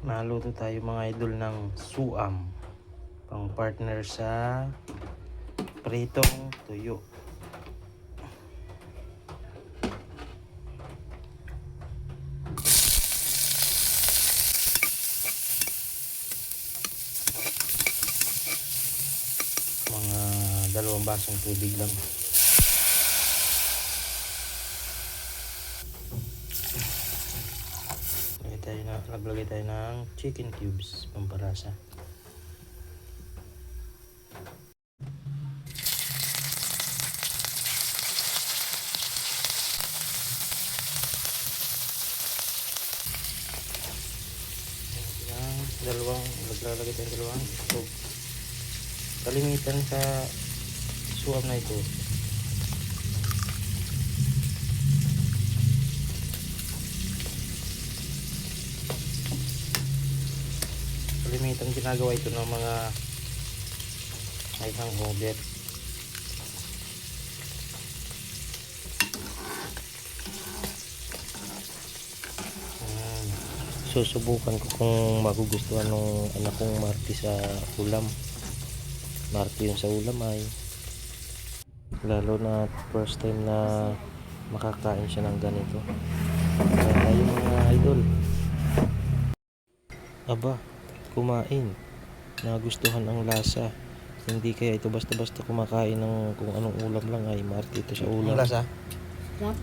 Naluto tayo mga idol ng suam. Pang partner sa pritong tuyo. Mga dalawang basong tubig lang. Lagay tayo na, naglagay tayo ng chicken cubes pampalasa. Yan, dalawang, naglalagay tayo ng dalawang itlog. Kalimitan sa suam na ito. Kalimitan ginagawa ito ng mga hangover. Ayan. Susubukan ko kung magugustuhan ng anak kong Marty sa ulam. Marty yung sa ulam ay lalo na first time na makakain siya ng ganito. Kaya tayo mga idol. Aba, kumain. Nagustuhan ang lasa. Hindi kaya ito basta-basta kumakain ng kung anong ulam lang ay Marty ito sa ulam. lasa? Sarap.